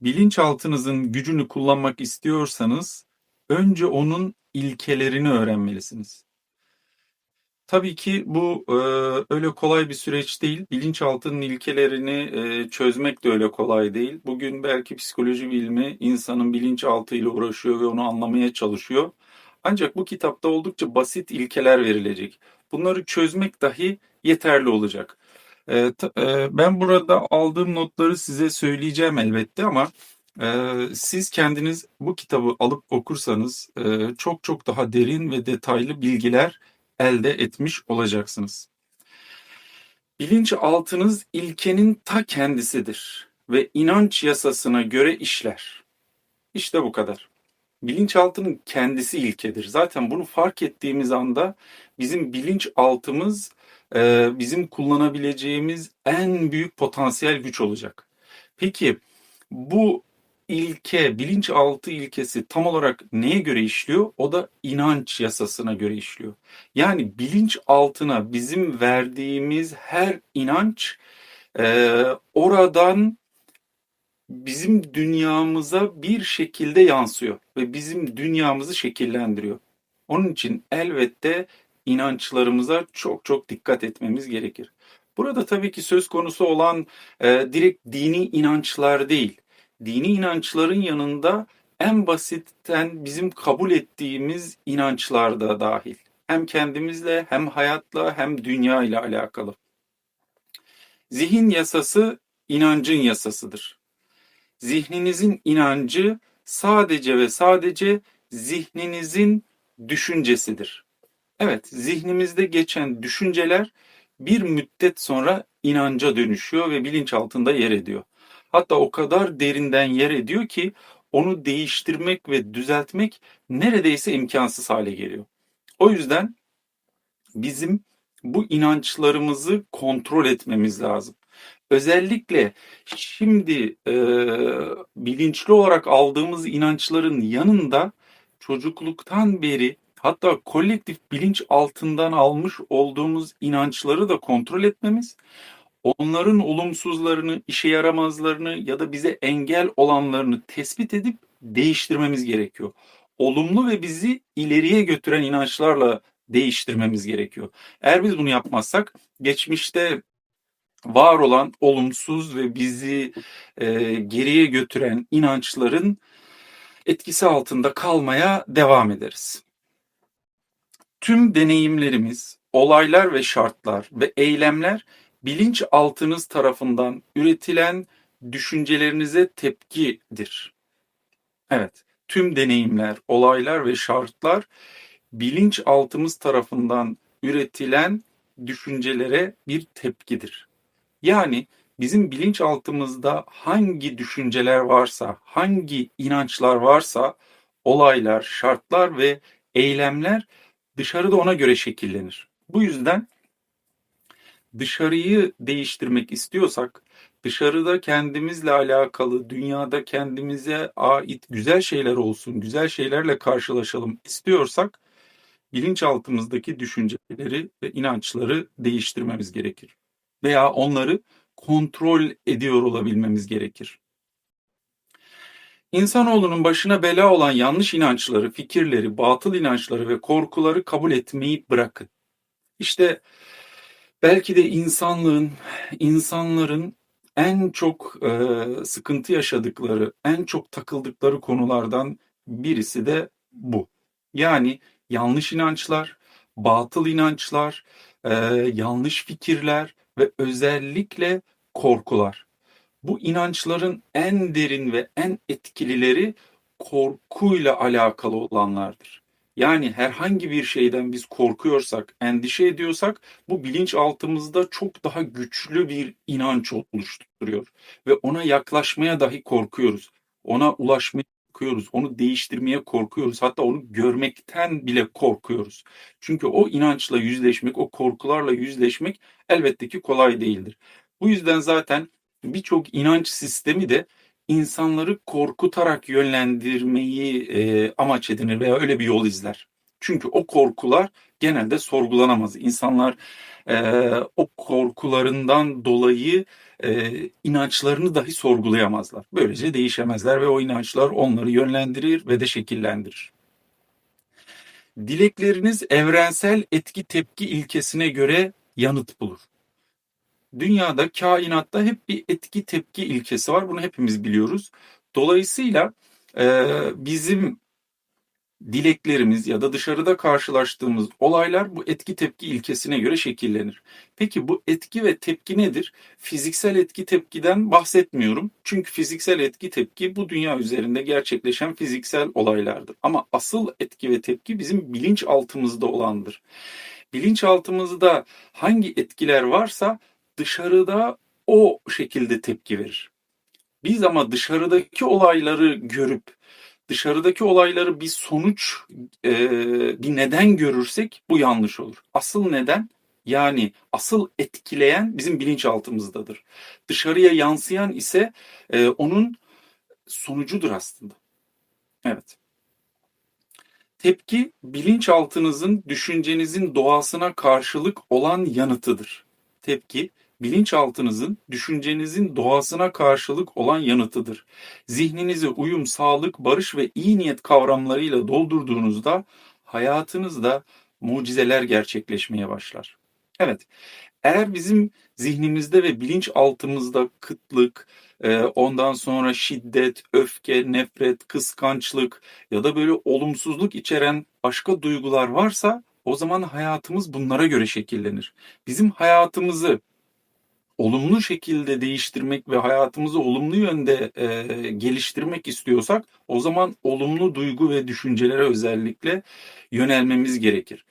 Bilinçaltınızın gücünü kullanmak istiyorsanız önce onun ilkelerini öğrenmelisiniz. Tabii ki bu e, öyle kolay bir süreç değil. Bilinçaltının ilkelerini e, çözmek de öyle kolay değil. Bugün belki psikoloji bilimi insanın bilinçaltıyla uğraşıyor ve onu anlamaya çalışıyor. Ancak bu kitapta oldukça basit ilkeler verilecek. Bunları çözmek dahi yeterli olacak. E, ta- e, ben burada aldığım notları size söyleyeceğim elbette ama e, siz kendiniz bu kitabı alıp okursanız e, çok çok daha derin ve detaylı bilgiler elde etmiş olacaksınız. Bilinçaltınız ilkenin ta kendisidir ve inanç yasasına göre işler. İşte bu kadar. Bilinçaltının kendisi ilkedir. Zaten bunu fark ettiğimiz anda bizim bilinçaltımız e, bizim kullanabileceğimiz en büyük potansiyel güç olacak. Peki bu ilke, bilinçaltı ilkesi tam olarak neye göre işliyor? O da inanç yasasına göre işliyor. Yani bilinçaltına bizim verdiğimiz her inanç e, oradan bizim dünyamıza bir şekilde yansıyor ve bizim dünyamızı şekillendiriyor. Onun için elbette inançlarımıza çok çok dikkat etmemiz gerekir. Burada tabii ki söz konusu olan e, direkt dini inançlar değil. Dini inançların yanında en basitten bizim kabul ettiğimiz inançlar da dahil. Hem kendimizle hem hayatla hem dünya ile alakalı. Zihin yasası inancın yasasıdır. Zihninizin inancı sadece ve sadece zihninizin düşüncesidir. Evet, zihnimizde geçen düşünceler bir müddet sonra inanca dönüşüyor ve bilinç altında yer ediyor. Hatta o kadar derinden yer ediyor ki onu değiştirmek ve düzeltmek neredeyse imkansız hale geliyor. O yüzden bizim bu inançlarımızı kontrol etmemiz lazım. Özellikle şimdi e, bilinçli olarak aldığımız inançların yanında çocukluktan beri hatta kolektif bilinç altından almış olduğumuz inançları da kontrol etmemiz, onların olumsuzlarını, işe yaramazlarını ya da bize engel olanlarını tespit edip değiştirmemiz gerekiyor. Olumlu ve bizi ileriye götüren inançlarla değiştirmemiz gerekiyor. Eğer biz bunu yapmazsak geçmişte var olan olumsuz ve bizi e, geriye götüren inançların etkisi altında kalmaya devam ederiz. Tüm deneyimlerimiz, olaylar ve şartlar ve eylemler bilinçaltınız tarafından üretilen düşüncelerinize tepkidir. Evet, tüm deneyimler, olaylar ve şartlar bilinçaltımız tarafından üretilen düşüncelere bir tepkidir. Yani bizim bilinçaltımızda hangi düşünceler varsa, hangi inançlar varsa olaylar, şartlar ve eylemler dışarıda ona göre şekillenir. Bu yüzden dışarıyı değiştirmek istiyorsak, dışarıda kendimizle alakalı, dünyada kendimize ait güzel şeyler olsun, güzel şeylerle karşılaşalım istiyorsak bilinçaltımızdaki düşünceleri ve inançları değiştirmemiz gerekir. Veya onları kontrol ediyor olabilmemiz gerekir. İnsanoğlunun başına bela olan yanlış inançları, fikirleri, batıl inançları ve korkuları kabul etmeyi bırakın. İşte belki de insanlığın, insanların en çok e, sıkıntı yaşadıkları, en çok takıldıkları konulardan birisi de bu. Yani yanlış inançlar, batıl inançlar, e, yanlış fikirler ve özellikle korkular. Bu inançların en derin ve en etkilileri korkuyla alakalı olanlardır. Yani herhangi bir şeyden biz korkuyorsak, endişe ediyorsak bu bilinçaltımızda çok daha güçlü bir inanç oluşturuyor ve ona yaklaşmaya dahi korkuyoruz. Ona ulaşmaya korkuyoruz, onu değiştirmeye korkuyoruz. Hatta onu görmekten bile korkuyoruz. Çünkü o inançla yüzleşmek, o korkularla yüzleşmek elbette ki kolay değildir. Bu yüzden zaten birçok inanç sistemi de insanları korkutarak yönlendirmeyi e, amaç edinir veya öyle bir yol izler. Çünkü o korkular genelde sorgulanamaz. İnsanlar e, o korkularından dolayı e, inançlarını dahi sorgulayamazlar. Böylece değişemezler ve o inançlar onları yönlendirir ve de şekillendirir. Dilekleriniz evrensel etki tepki ilkesine göre yanıt bulur. Dünyada, kainatta hep bir etki tepki ilkesi var. Bunu hepimiz biliyoruz. Dolayısıyla e, bizim dileklerimiz ya da dışarıda karşılaştığımız olaylar bu etki tepki ilkesine göre şekillenir. Peki bu etki ve tepki nedir? Fiziksel etki tepkiden bahsetmiyorum. Çünkü fiziksel etki tepki bu dünya üzerinde gerçekleşen fiziksel olaylardır. Ama asıl etki ve tepki bizim bilinçaltımızda olandır. Bilinçaltımızda hangi etkiler varsa dışarıda o şekilde tepki verir. Biz ama dışarıdaki olayları görüp dışarıdaki olayları bir sonuç, e, bir neden görürsek bu yanlış olur. Asıl neden yani asıl etkileyen bizim bilinçaltımızdadır. Dışarıya yansıyan ise e, onun sonucudur aslında. Evet. Tepki bilinçaltınızın düşüncenizin doğasına karşılık olan yanıtıdır. Tepki bilinçaltınızın düşüncenizin doğasına karşılık olan yanıtıdır. Zihninizi uyum, sağlık, barış ve iyi niyet kavramlarıyla doldurduğunuzda hayatınızda mucizeler gerçekleşmeye başlar. Evet, eğer bizim zihnimizde ve bilinçaltımızda kıtlık, e, ondan sonra şiddet, öfke, nefret, kıskançlık ya da böyle olumsuzluk içeren başka duygular varsa o zaman hayatımız bunlara göre şekillenir. Bizim hayatımızı olumlu şekilde değiştirmek ve hayatımızı olumlu yönde e, geliştirmek istiyorsak o zaman olumlu duygu ve düşüncelere özellikle yönelmemiz gerekir.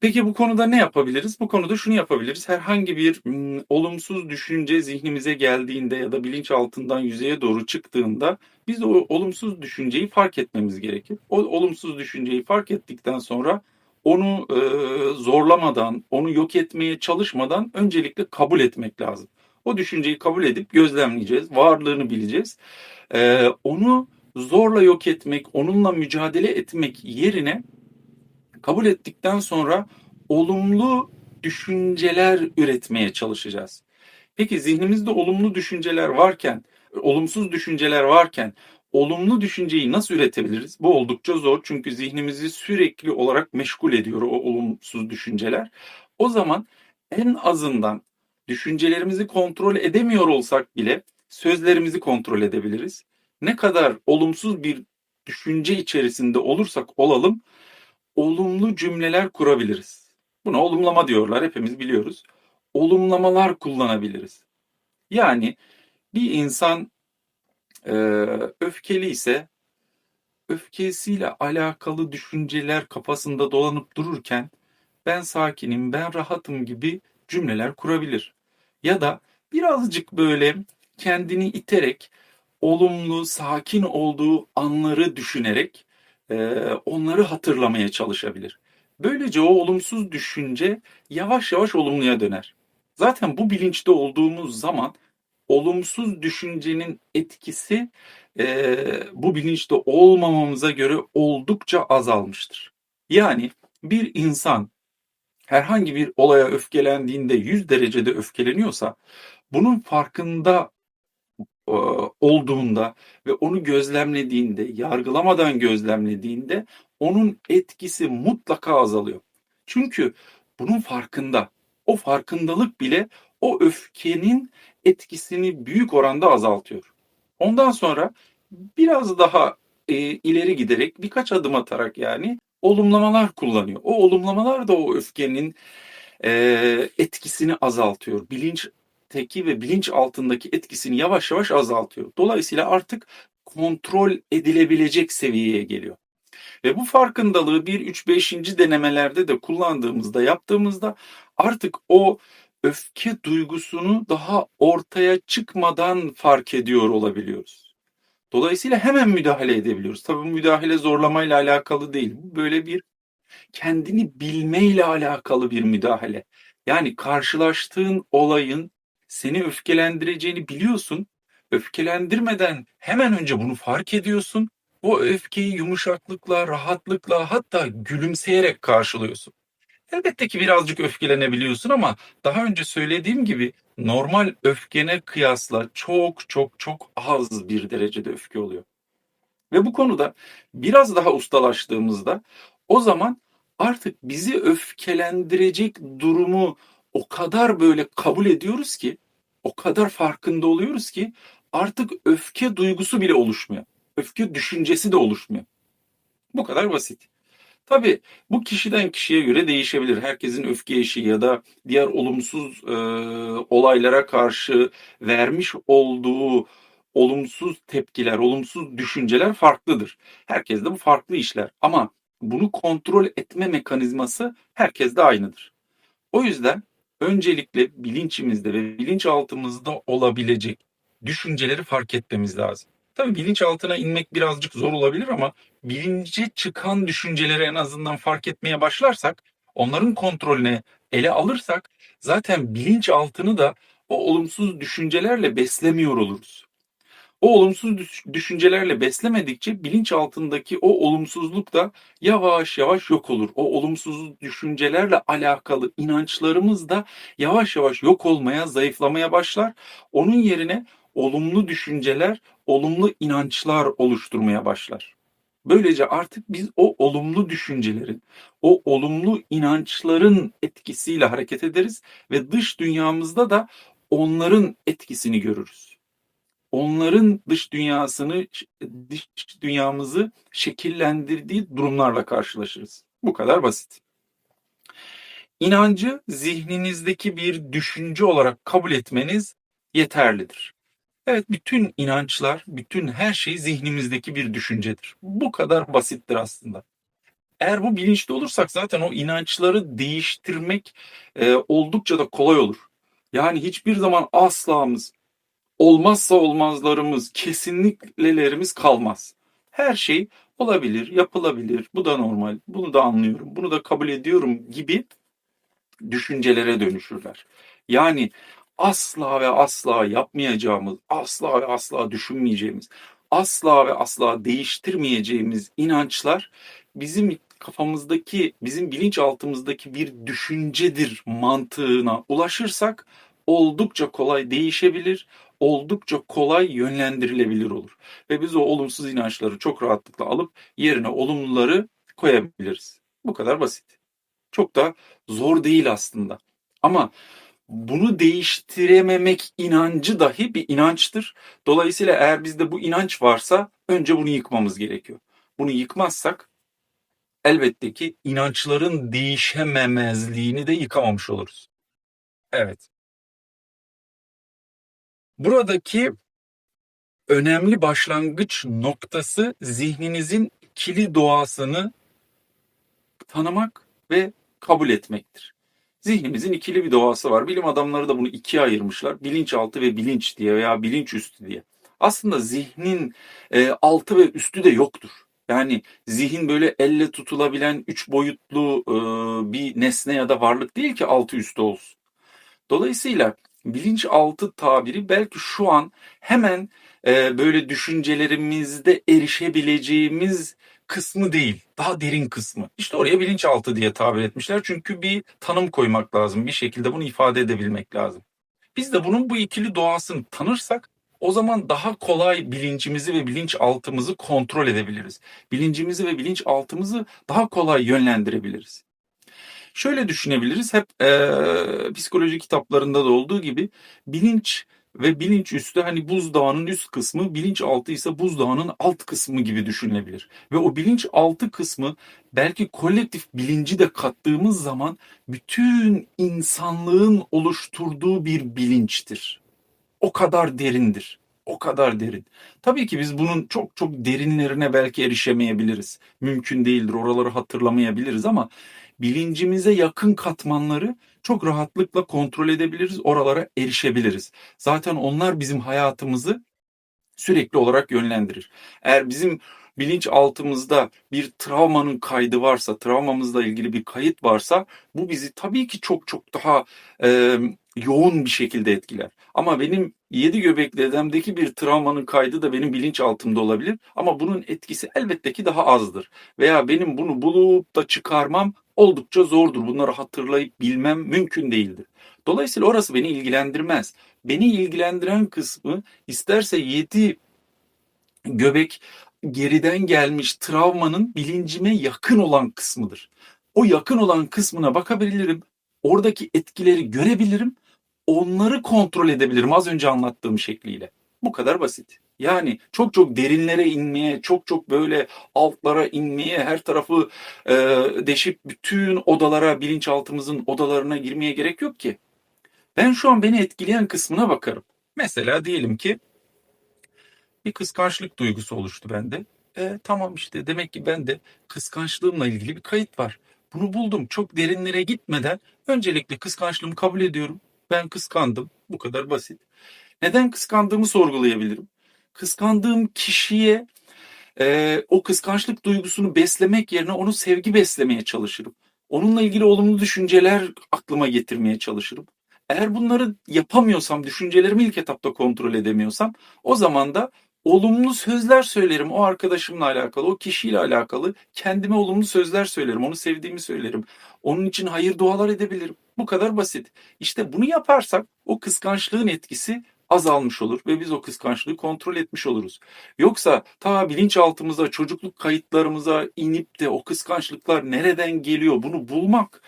Peki bu konuda ne yapabiliriz? Bu konuda şunu yapabiliriz. Herhangi bir m, olumsuz düşünce zihnimize geldiğinde ya da bilinç altından yüzeye doğru çıktığında biz o olumsuz düşünceyi fark etmemiz gerekir. O olumsuz düşünceyi fark ettikten sonra onu e, zorlamadan, onu yok etmeye çalışmadan öncelikle kabul etmek lazım. O düşünceyi kabul edip gözlemleyeceğiz, varlığını bileceğiz. E, onu zorla yok etmek, onunla mücadele etmek yerine kabul ettikten sonra olumlu düşünceler üretmeye çalışacağız. Peki zihnimizde olumlu düşünceler varken, olumsuz düşünceler varken olumlu düşünceyi nasıl üretebiliriz? Bu oldukça zor çünkü zihnimizi sürekli olarak meşgul ediyor o olumsuz düşünceler. O zaman en azından düşüncelerimizi kontrol edemiyor olsak bile sözlerimizi kontrol edebiliriz. Ne kadar olumsuz bir düşünce içerisinde olursak olalım olumlu cümleler kurabiliriz. Buna olumlama diyorlar hepimiz biliyoruz. Olumlamalar kullanabiliriz. Yani bir insan e, öfkeli ise öfkesiyle alakalı düşünceler kafasında dolanıp dururken ben sakinim, ben rahatım gibi cümleler kurabilir. Ya da birazcık böyle kendini iterek olumlu, sakin olduğu anları düşünerek e, onları hatırlamaya çalışabilir. Böylece o olumsuz düşünce yavaş yavaş olumluya döner. Zaten bu bilinçte olduğumuz zaman olumsuz düşüncenin etkisi e, bu bilinçte olmamamıza göre oldukça azalmıştır. Yani bir insan herhangi bir olaya öfkelendiğinde 100 derecede öfkeleniyorsa bunun farkında e, olduğunda ve onu gözlemlediğinde, yargılamadan gözlemlediğinde onun etkisi mutlaka azalıyor. Çünkü bunun farkında. O farkındalık bile o öfkenin etkisini büyük oranda azaltıyor. Ondan sonra biraz daha e, ileri giderek birkaç adım atarak yani olumlamalar kullanıyor. O olumlamalar da o öfkenin e, etkisini azaltıyor. Bilinç teki ve bilinç altındaki etkisini yavaş yavaş azaltıyor. Dolayısıyla artık kontrol edilebilecek seviyeye geliyor. Ve bu farkındalığı 1, 3, 5. denemelerde de kullandığımızda, yaptığımızda artık o öfke duygusunu daha ortaya çıkmadan fark ediyor olabiliyoruz. Dolayısıyla hemen müdahale edebiliyoruz. Tabii müdahale zorlamayla alakalı değil. Bu böyle bir kendini bilmeyle alakalı bir müdahale. Yani karşılaştığın olayın seni öfkelendireceğini biliyorsun. Öfkelendirmeden hemen önce bunu fark ediyorsun. O öfkeyi yumuşaklıkla, rahatlıkla hatta gülümseyerek karşılıyorsun. Elbette ki birazcık öfkelenebiliyorsun ama daha önce söylediğim gibi normal öfkene kıyasla çok çok çok az bir derecede öfke oluyor. Ve bu konuda biraz daha ustalaştığımızda o zaman artık bizi öfkelendirecek durumu o kadar böyle kabul ediyoruz ki, o kadar farkında oluyoruz ki artık öfke duygusu bile oluşmuyor. Öfke düşüncesi de oluşmuyor. Bu kadar basit. Tabii bu kişiden kişiye göre değişebilir. Herkesin öfke eşiği ya da diğer olumsuz e, olaylara karşı vermiş olduğu olumsuz tepkiler, olumsuz düşünceler farklıdır. Herkes de bu farklı işler. Ama bunu kontrol etme mekanizması herkeste aynıdır. O yüzden öncelikle bilinçimizde ve bilinçaltımızda olabilecek düşünceleri fark etmemiz lazım. Tabii bilinçaltına inmek birazcık zor olabilir ama bilince çıkan düşünceleri en azından fark etmeye başlarsak, onların kontrolüne ele alırsak zaten bilinçaltını da o olumsuz düşüncelerle beslemiyor oluruz. O olumsuz düşüncelerle beslemedikçe bilinç altındaki o olumsuzluk da yavaş yavaş yok olur. O olumsuz düşüncelerle alakalı inançlarımız da yavaş yavaş yok olmaya, zayıflamaya başlar. Onun yerine olumlu düşünceler, olumlu inançlar oluşturmaya başlar. Böylece artık biz o olumlu düşüncelerin, o olumlu inançların etkisiyle hareket ederiz ve dış dünyamızda da onların etkisini görürüz. Onların dış dünyasını, dış dünyamızı şekillendirdiği durumlarla karşılaşırız. Bu kadar basit. İnancı zihninizdeki bir düşünce olarak kabul etmeniz yeterlidir. Evet, bütün inançlar, bütün her şey zihnimizdeki bir düşüncedir. Bu kadar basittir aslında. Eğer bu bilinçli olursak zaten o inançları değiştirmek e, oldukça da kolay olur. Yani hiçbir zaman aslağımız, olmazsa olmazlarımız, kesinliklelerimiz kalmaz. Her şey olabilir, yapılabilir, bu da normal, bunu da anlıyorum, bunu da kabul ediyorum gibi düşüncelere dönüşürler. Yani asla ve asla yapmayacağımız, asla ve asla düşünmeyeceğimiz, asla ve asla değiştirmeyeceğimiz inançlar bizim kafamızdaki, bizim bilinçaltımızdaki bir düşüncedir mantığına ulaşırsak oldukça kolay değişebilir, oldukça kolay yönlendirilebilir olur. Ve biz o olumsuz inançları çok rahatlıkla alıp yerine olumluları koyabiliriz. Bu kadar basit. Çok da zor değil aslında. Ama bunu değiştirememek inancı dahi bir inançtır. Dolayısıyla eğer bizde bu inanç varsa önce bunu yıkmamız gerekiyor. Bunu yıkmazsak elbette ki inançların değişememezliğini de yıkamamış oluruz. Evet. Buradaki önemli başlangıç noktası zihninizin ikili doğasını tanımak ve kabul etmektir. Zihnimizin ikili bir doğası var. Bilim adamları da bunu ikiye ayırmışlar. Bilinçaltı ve bilinç diye veya bilinç üstü diye. Aslında zihnin e, altı ve üstü de yoktur. Yani zihin böyle elle tutulabilen üç boyutlu e, bir nesne ya da varlık değil ki altı üstü olsun. Dolayısıyla bilinçaltı tabiri belki şu an hemen e, böyle düşüncelerimizde erişebileceğimiz kısmı değil, daha derin kısmı. İşte oraya bilinçaltı diye tabir etmişler. Çünkü bir tanım koymak lazım, bir şekilde bunu ifade edebilmek lazım. Biz de bunun bu ikili doğasını tanırsak o zaman daha kolay bilincimizi ve bilinçaltımızı kontrol edebiliriz. Bilincimizi ve bilinçaltımızı daha kolay yönlendirebiliriz. Şöyle düşünebiliriz, hep e, psikoloji kitaplarında da olduğu gibi bilinç ve bilinç üstü hani buzdağının üst kısmı, bilinç altı ise buzdağının alt kısmı gibi düşünülebilir. Ve o bilinç altı kısmı belki kolektif bilinci de kattığımız zaman bütün insanlığın oluşturduğu bir bilinçtir. O kadar derindir. O kadar derin. Tabii ki biz bunun çok çok derinlerine belki erişemeyebiliriz. Mümkün değildir. Oraları hatırlamayabiliriz ama bilincimize yakın katmanları çok rahatlıkla kontrol edebiliriz, oralara erişebiliriz. Zaten onlar bizim hayatımızı sürekli olarak yönlendirir. Eğer bizim bilinç altımızda bir travmanın kaydı varsa, travmamızla ilgili bir kayıt varsa bu bizi tabii ki çok çok daha e, yoğun bir şekilde etkiler. Ama benim yedi göbekli dedemdeki bir travmanın kaydı da benim bilinç altımda olabilir. Ama bunun etkisi elbette ki daha azdır. Veya benim bunu bulup da çıkarmam oldukça zordur. Bunları hatırlayıp bilmem mümkün değildir. Dolayısıyla orası beni ilgilendirmez. Beni ilgilendiren kısmı isterse 7 göbek geriden gelmiş travmanın bilincime yakın olan kısmıdır. O yakın olan kısmına bakabilirim. Oradaki etkileri görebilirim. Onları kontrol edebilirim az önce anlattığım şekliyle. Bu kadar basit. Yani çok çok derinlere inmeye, çok çok böyle altlara inmeye, her tarafı e, deşip bütün odalara, bilinçaltımızın odalarına girmeye gerek yok ki. Ben şu an beni etkileyen kısmına bakarım. Mesela diyelim ki bir kıskançlık duygusu oluştu bende. E, tamam işte demek ki bende kıskançlığımla ilgili bir kayıt var. Bunu buldum. Çok derinlere gitmeden öncelikle kıskançlığımı kabul ediyorum. Ben kıskandım. Bu kadar basit. Neden kıskandığımı sorgulayabilirim. Kıskandığım kişiye e, o kıskançlık duygusunu beslemek yerine onu sevgi beslemeye çalışırım. Onunla ilgili olumlu düşünceler aklıma getirmeye çalışırım. Eğer bunları yapamıyorsam, düşüncelerimi ilk etapta kontrol edemiyorsam o zaman da olumlu sözler söylerim o arkadaşımla alakalı, o kişiyle alakalı. Kendime olumlu sözler söylerim, onu sevdiğimi söylerim. Onun için hayır dualar edebilirim. Bu kadar basit. İşte bunu yaparsak o kıskançlığın etkisi azalmış olur ve biz o kıskançlığı kontrol etmiş oluruz. Yoksa ta bilinçaltımıza, çocukluk kayıtlarımıza inip de o kıskançlıklar nereden geliyor bunu bulmak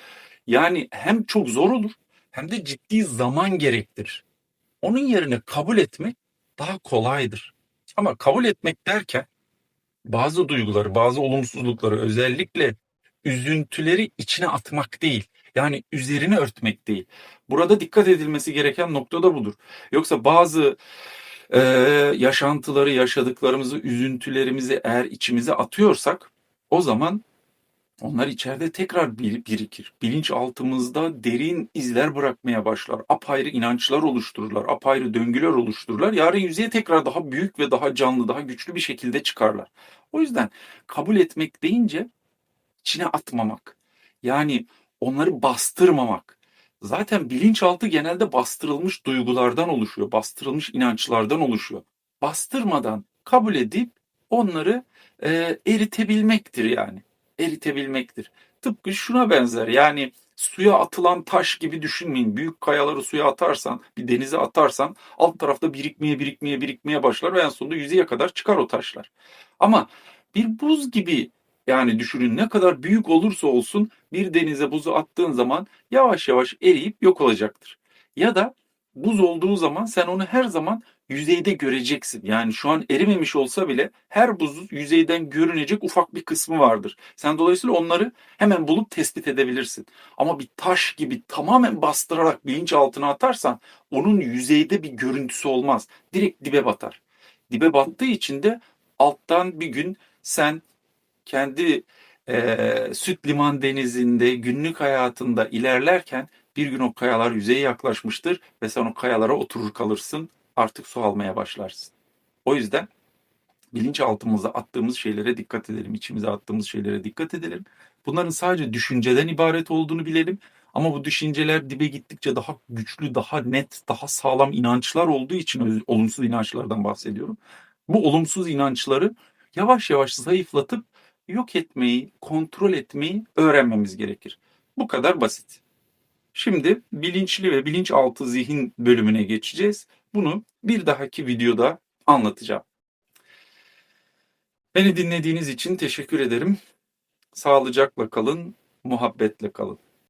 yani hem çok zor olur hem de ciddi zaman gerektirir. Onun yerine kabul etmek daha kolaydır. Ama kabul etmek derken bazı duyguları, bazı olumsuzlukları özellikle üzüntüleri içine atmak değil. Yani üzerine örtmek değil. Burada dikkat edilmesi gereken nokta da budur. Yoksa bazı e, yaşantıları, yaşadıklarımızı, üzüntülerimizi eğer içimize atıyorsak o zaman onlar içeride tekrar bir, birikir. Bilinçaltımızda derin izler bırakmaya başlar. Apayrı inançlar oluştururlar. Apayrı döngüler oluştururlar. Yarın yüzeye tekrar daha büyük ve daha canlı, daha güçlü bir şekilde çıkarlar. O yüzden kabul etmek deyince içine atmamak. Yani onları bastırmamak. Zaten bilinçaltı genelde bastırılmış duygulardan oluşuyor. Bastırılmış inançlardan oluşuyor. Bastırmadan kabul edip onları e, eritebilmektir yani eritebilmektir. Tıpkı şuna benzer yani suya atılan taş gibi düşünmeyin. Büyük kayaları suya atarsan, bir denize atarsan alt tarafta birikmeye birikmeye birikmeye başlar ve en sonunda yüzeye kadar çıkar o taşlar. Ama bir buz gibi yani düşünün ne kadar büyük olursa olsun bir denize buzu attığın zaman yavaş yavaş eriyip yok olacaktır. Ya da buz olduğu zaman sen onu her zaman yüzeyde göreceksin. Yani şu an erimemiş olsa bile her buzun yüzeyden görünecek ufak bir kısmı vardır. Sen dolayısıyla onları hemen bulup tespit edebilirsin. Ama bir taş gibi tamamen bastırarak bilinç altına atarsan onun yüzeyde bir görüntüsü olmaz. Direkt dibe batar. Dibe battığı için de alttan bir gün sen kendi e, süt liman denizinde günlük hayatında ilerlerken bir gün o kayalar yüzeye yaklaşmıştır ve sen o kayalara oturur kalırsın artık su almaya başlarsın. O yüzden bilinçaltımıza attığımız şeylere dikkat edelim. içimize attığımız şeylere dikkat edelim. Bunların sadece düşünceden ibaret olduğunu bilelim. Ama bu düşünceler dibe gittikçe daha güçlü, daha net, daha sağlam inançlar olduğu için olumsuz inançlardan bahsediyorum. Bu olumsuz inançları yavaş yavaş zayıflatıp yok etmeyi, kontrol etmeyi öğrenmemiz gerekir. Bu kadar basit. Şimdi bilinçli ve bilinçaltı zihin bölümüne geçeceğiz. Bunu bir dahaki videoda anlatacağım. Beni dinlediğiniz için teşekkür ederim. Sağlıcakla kalın, muhabbetle kalın.